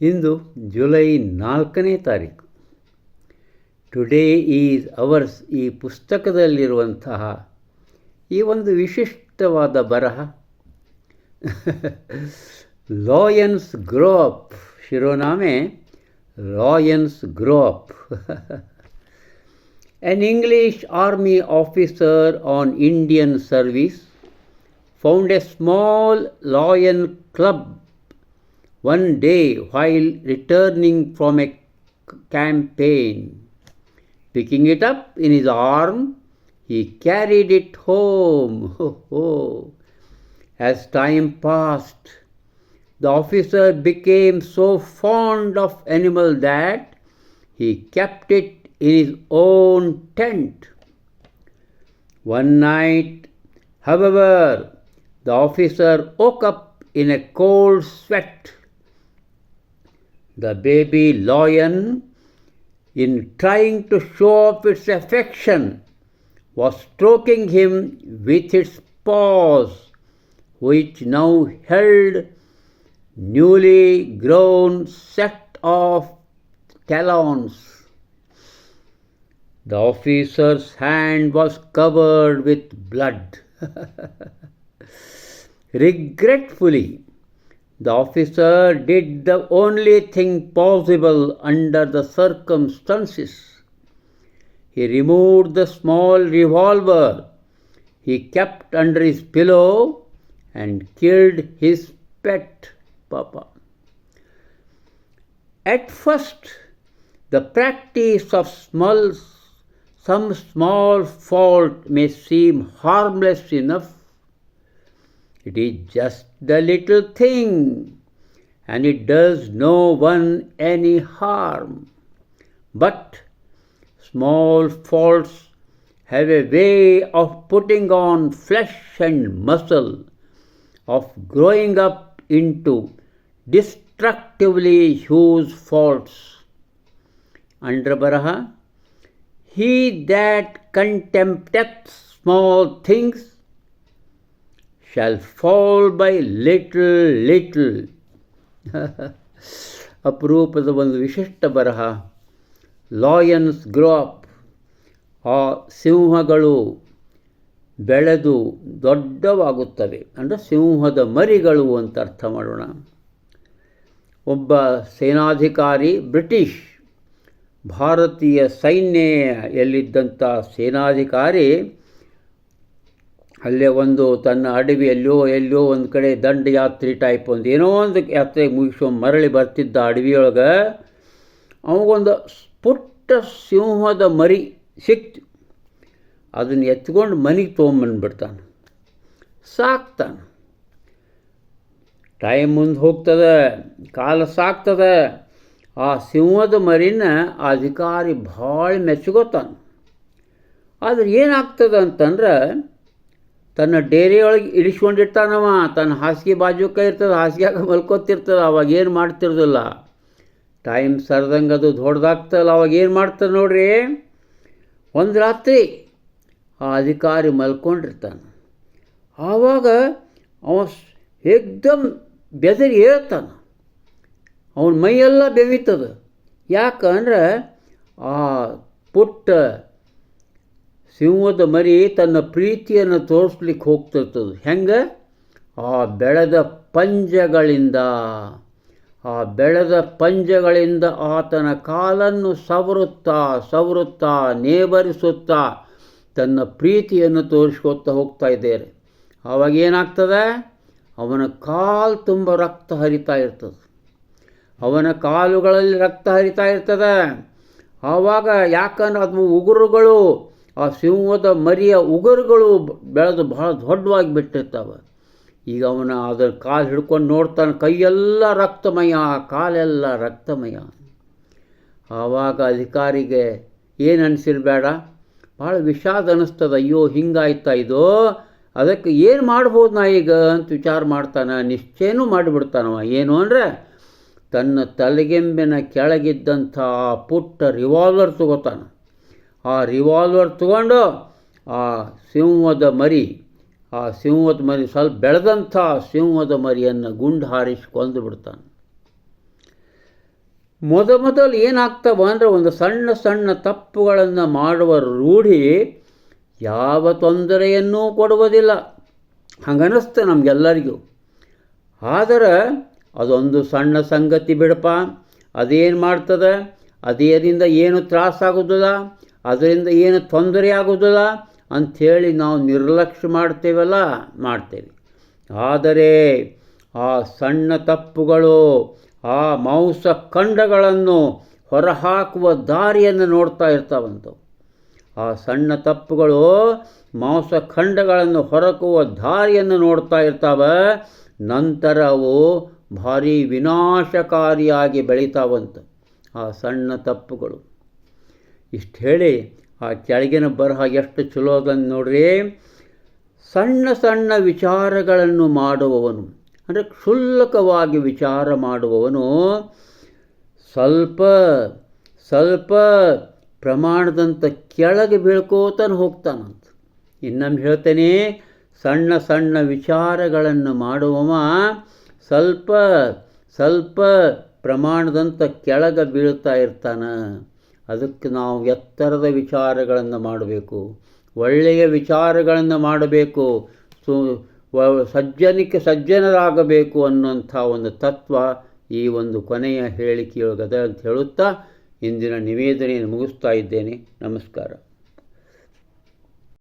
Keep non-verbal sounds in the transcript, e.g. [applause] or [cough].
ಇಂದು July ನಾಲ್ಕನೇ ತಾರೀಕು. Today is ours ಈ ಪುಸ್ತಕದಲ್ಲಿರುವಂತಹ ಈ ಒಂದು ವಿಶಿಷ್ಟವಾದ ಬರಹ. Lions grow up ಶಿರೋನಾಮೆ lions grow up An English officer on Indian service found a small lion club one day while returning from a campaign. Picking it up in his arm, he carried it home. [laughs] Ho, ho. As time passed, the officer became so fond of animal that he kept it in his own tent. One night, however, the officer woke up in a cold sweat. The baby lion, in trying to show off its affection, was stroking him with its paws, which now held newly grown set of talons. The officer's hand was covered with blood. [laughs] Regretfully, the officer did the only thing possible under the circumstances. He removed the small revolver he kept under his pillow and killed his pet papa. At first, the practice of small, some small fault may seem harmless enough. It is just the little thing, and it does no one any harm. But small faults have a way of putting on flesh and muscle, of growing up into destructively huge faults. Under Baraha, he that contempteth small things shall fall by little little. [laughs] ಅಪರೂಪದ ಒಂದು ವಿಶಿಷ್ಟ ಬರಹ. Lions grow ಆ ಸಿಂಹಗಳು ಬೆಳೆದು ದೊಡ್ಡವಾಗುತ್ತವೆ. ಅಂದರೆ ಸಿಂಹದ ಮರಿಗಳು ಅಂತ ಅರ್ಥ ಮಾಡೋಣ. ಒಬ್ಬ ಸೇನಾಧಿಕಾರಿ, ಬ್ರಿಟಿಷ್, ಭಾರತೀಯ ಸೈನ್ಯ ಎಲ್ಲಿದ್ದಂಥ ಸೇನಾಧಿಕಾರಿ ಅಲ್ಲೇ ಒಂದು ತನ್ನ ಅಡವಿಯಲ್ಲೋ ಎಲ್ಲೋ ಒಂದು ಕಡೆ ದಂಡಯಾತ್ರಿ ಟೈಪ್ ಒಂದು. ಏನೋ ಒಂದು ಯಾತ್ರೆ ಮುಗಿಸ್ಕೊಂಡು ಮರಳಿ ಬರ್ತಿದ್ದ ಅಡವಿಯೊಳಗೆ ಅವಗೊಂದು ಪುಟ್ಟ ಸಿಂಹದ ಮರಿ ಸಿಕ್ತು. ಅದನ್ನು ಎತ್ಕೊಂಡು ಮನೆಗೆ ತೊಗೊಂಬಂದ್ಬಿಡ್ತಾನೆ ಸಾಕ್ತಾನೆ. ಟೈಮ್ ಮುಂದೆ ಹೋಗ್ತದೆ, ಕಾಲ ಸಾಕ್ತದೆ. ಆ ಸಿಂಹದ ಮರಿನ ಆ ಅಧಿಕಾರಿ ಭಾಳ ಮೆಚ್ಚುಗೋತಾನೆ ಆದರೆ ಏನಾಗ್ತದೆ ಅಂತಂದ್ರೆ ತನ್ನ ಡೇರಿಯೊಳಗೆ ಇಳಿಸ್ಕೊಂಡಿರ್ತಾನವ, ತನ್ನ ಹಾಸಿಗೆ ಬಾಜುಕ ಇರ್ತದೆ, ಹಾಸಿಗೆಯಾಗ ಮಲ್ಕೋತಿರ್ತದೆ, ಅವಾಗ ಏನು ಮಾಡ್ತಿರೋದಿಲ್ಲ. ಟೈಮ್ ಸರ್ದಂಗೆ ಅದು ದೊಡ್ಡದಾಗ್ತಲ್ಲ ಅವಾಗ ಏನು ಮಾಡ್ತಾರೆ ನೋಡ್ರಿ? ಒಂದು ರಾತ್ರಿ ಆ ಅಧಿಕಾರಿ ಮಲ್ಕೊಂಡಿರ್ತಾನೆ. ಆವಾಗ ಅವ ಏಕ್ದಮ್ ಬೆದರಿ ಹೇಳ್ತಾನೆ ಅವನ ಮೈಯೆಲ್ಲ ಬೆವಿತದ. ಯಾಕಂದ್ರೆ ಆ ಪುಟ್ಟ ಸಿಂಹದ ಮರಿ ತನ್ನ ಪ್ರೀತಿಯನ್ನು ತೋರಿಸ್ಲಿಕ್ಕೆ ಹೋಗ್ತಿರ್ತದೆ. ಹೆಂಗೆ? ಆ ಬೆಳೆದ ಪಂಜಗಳಿಂದ. ಆ ಬೆಳೆದ ಪಂಜಗಳಿಂದ ಆತನ ಕಾಲನ್ನು ಸವರುತ್ತಾ ಸವರುತ್ತಾ, ನೇವರಿಸುತ್ತಾ ತನ್ನ ಪ್ರೀತಿಯನ್ನು ತೋರಿಸ್ಕೊತಾ ಹೋಗ್ತಾ ಇದ್ದಾರೆ. ಆವಾಗ ಏನಾಗ್ತದೆ? ಅವನ ಕಾಲು ತುಂಬ ರಕ್ತ ಹರಿತಾ ಇರ್ತದೆ. ಅವನ ಕಾಲುಗಳಲ್ಲಿ ರಕ್ತ ಹರಿತಾ ಇರ್ತದೆ. ಆವಾಗ ಯಾಕಂದ್ರೆ ಅದು ಉಗುರುಗಳು ಆ ಸಿಂಹದ ಮರಿಯ ಉಗುರುಗಳು ಬೆಳೆದು ಬಹಳ ದೊಡ್ಡವಾಗಿ ಬಿಟ್ಟಿರ್ತಾವೆ ಈಗ ಅವನ ಅದರ ಕಾಲು ಹಿಡ್ಕೊಂಡು ನೋಡ್ತಾನೆ, ಕೈಯೆಲ್ಲ ರಕ್ತಮಯ ಕಾಲೆಲ್ಲ ರಕ್ತಮಯ. ಆವಾಗ ಅಧಿಕಾರಿಗೆ ಏನು ಅನಿಸಿರ್ಬೇಡ ಭಾಳ ವಿಷಾದ ಅನ್ನಿಸ್ತದೆ, ಅಯ್ಯೋ ಹಿಂಗಾಯ್ತಾ ಇದು? ಅದಕ್ಕೆ ಏನು ಮಾಡ್ಬೋದು ನಾ ಈಗ ಅಂತ ವಿಚಾರ ಮಾಡ್ತಾನೆ, ನಿಶ್ಚಯನೂ ಮಾಡಿಬಿಡ್ತಾನವ. ಏನು ಅಂದರೆ, ತನ್ನ ತಲೆಗೆಂಬಿನ ಕೆಳಗಿದ್ದಂಥ ಆ ಪುಟ್ಟ ರಿವಾಲ್ವರ್ ತಗೋತಾನೆ. ಆ ರಿವಾಲ್ವರ್ ತಗೊಂಡು ಆ ಸಿಂಹದ ಮರಿ, ಆ ಸಿಂಹದ ಮರಿ ಸ್ವಲ್ಪ ಬೆಳೆದಂಥ ಸಿಂಹದ ಮರಿಯನ್ನು ಗುಂಡು ಹಾರಿಸಿ ಕೊಂದು ಬಿಡ್ತಾನೆ. ಮೊದಮೊದಲು ಏನಾಗ್ತವ ಅಂದರೆ ಒಂದು ಸಣ್ಣ ಸಣ್ಣ ತಪ್ಪುಗಳನ್ನು ಮಾಡುವ ರೂಢಿ ಯಾವ ತೊಂದರೆಯನ್ನೂ ಕೊಡುವುದಿಲ್ಲ. ಹಂಗನಿಸ್ತೆ ನಮಗೆಲ್ಲರಿಗೂ. ಆದರೆ ಅದೊಂದು ಸಣ್ಣ ಸಂಗತಿ ಬಿಡಪ್ಪ. ಅದೇನು ಮಾಡ್ತದೆ? ಅದೇರಿಂದ ಏನು ತ್ರಾಸಾಗೋದಿಲ್ಲ? ಅದರಿಂದ ಏನು ತೊಂದರೆ ಆಗೋದಿಲ್ಲ ಅಂಥೇಳಿ ನಾವು ನಿರ್ಲಕ್ಷ್ಯ ಮಾಡ್ತೇವಲ್ಲ? ಮಾಡ್ತೇವೆ. ಆದರೆ ಆ ಸಣ್ಣ ತಪ್ಪುಗಳು, ಆ ಮಾಂಸ ಖಂಡಗಳನ್ನು ಹೊರಹಾಕುವ ದಾರಿಯನ್ನು ನೋಡ್ತಾ ಇರ್ತಾವಂಥವು ಆ ಸಣ್ಣ ತಪ್ಪುಗಳು, ಮಾಂಸ ಖಂಡಗಳನ್ನು ಹೊರಕುವ ದಾರಿಯನ್ನು ನೋಡ್ತಾ ಇರ್ತಾವ. ನಂತರ ಅವು ಭಾರಿ ವಿನಾಶಕಾರಿಯಾಗಿ ಬೆಳೀತಾವಂತ ಆ ಸಣ್ಣ ತಪ್ಪುಗಳು. ಇಷ್ಟು ಹೇಳಿ ಆ ಕೆಳಗಿನ ಬರಹ ಎಷ್ಟು ಚಲೋ ಅದನ್ನು ನೋಡ್ರಿ. ಸಣ್ಣ ಸಣ್ಣ ವಿಚಾರಗಳನ್ನು ಮಾಡುವವನು, ಅಂದರೆ ಕ್ಷುಲ್ಲಕವಾಗಿ ವಿಚಾರ ಮಾಡುವವನು ಸ್ವಲ್ಪ ಸ್ವಲ್ಪ ಪ್ರಮಾಣದಂಥ ಕೆಳಗೆ ಬೀಳ್ಕೋತಾನೆ ಹೋಗ್ತಾನಂತ. ಇನ್ನೊಮ್ಮೆ ಹೇಳ್ತೇನೆ, ಸಣ್ಣ ಸಣ್ಣ ವಿಚಾರಗಳನ್ನು ಮಾಡುವವ ಸ್ವಲ್ಪ ಸ್ವಲ್ಪ ಪ್ರಮಾಣದಂಥ ಕೆಳಗೆ ಬೀಳ್ತಾ ಇರ್ತಾನೆ. ಅದಕ್ಕೆ ನಾವು ಎತ್ತರದ ವಿಚಾರಗಳನ್ನು ಮಾಡಬೇಕು, ಒಳ್ಳೆಯ ವಿಚಾರಗಳನ್ನು ಮಾಡಬೇಕು ಸಜ್ಜನಿಕೆ ಸಜ್ಜನರಾಗಬೇಕು ಅನ್ನುವಂಥ ಒಂದು ತತ್ವ ಈ ಒಂದು ಕೊನೆಯ ಹೇಳಿಕೆಯೊಳಗದ ಅಂತ ಹೇಳುತ್ತಾ ಇಂದಿನ ನಿವೇದನೆಯನ್ನು ಮುಗಿಸ್ತಾ ಇದ್ದೇನೆ. ನಮಸ್ಕಾರ.